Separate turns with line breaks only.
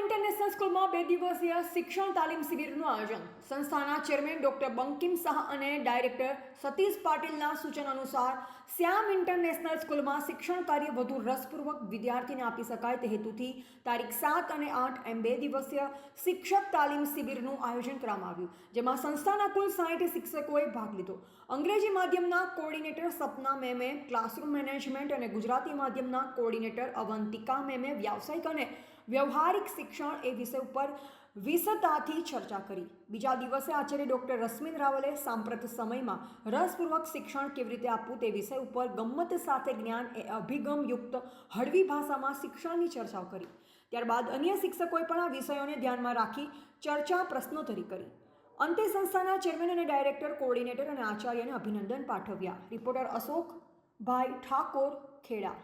International સ્કૂલમાં બે દિવસીય શિક્ષણ તાલીમ શિબિરનું આયોજન. સંસ્થાના ચેરમેન ડોક્ટર બંકિમ શાહ અને ડાયરેક્ટર સતીશ પાટીલના સૂચન અનુસાર શ્યામ ઇન્ટરનેશનલ સ્કૂલમાં શિક્ષણ કાર્ય વધુ રસપૂર્વક વિદ્યાર્થીને આપી શકાય તે હેતુથી તારીખ સાત અને આઠ એમ બે દિવસીય શિક્ષક તાલીમ શિબિરનું આયોજન કરવામાં આવ્યું, જેમાં સંસ્થાના કુલ સાઠ શિક્ષકોએ ભાગ લીધો. અંગ્રેજી માધ્યમના કોર્ડિનેટર સપના મેમે, ક્લાસરૂમ મેનેજમેન્ટ અને ગુજરાતી માધ્યમના કોર્ડિનેટર અવંતિકા મેમે, વ્યાવસાયિક અને વ્યવહારિક શિક્ષણ એ વિષય ઉપર વિસતાથી ચર્ચા કરી. બીજા દિવસે આચાર્ય ડૉક્ટર રશ્મિન રાવલે સાંપ્રત સમયમાં રસપૂર્વક શિક્ષણ કેવી રીતે આપવું તે વિષય ઉપર ગમ્મત સાથે જ્ઞાન એ અભિગમયુક્ત હળવી ભાષામાં શિક્ષણની ચર્ચાઓ કરી. ત્યારબાદ અન્ય શિક્ષકોએ પણ આ વિષયોને ધ્યાનમાં રાખી ચર્ચા પ્રશ્નોત્તરી કરી. અંતે સંસ્થાના ચેરમેન અને ડાયરેક્ટર કોર્ડિનેટર અને આચાર્યને અભિનંદન પાઠવ્યા. રિપોર્ટર અશોક ભાઈ ઠાકોર, ખેડા.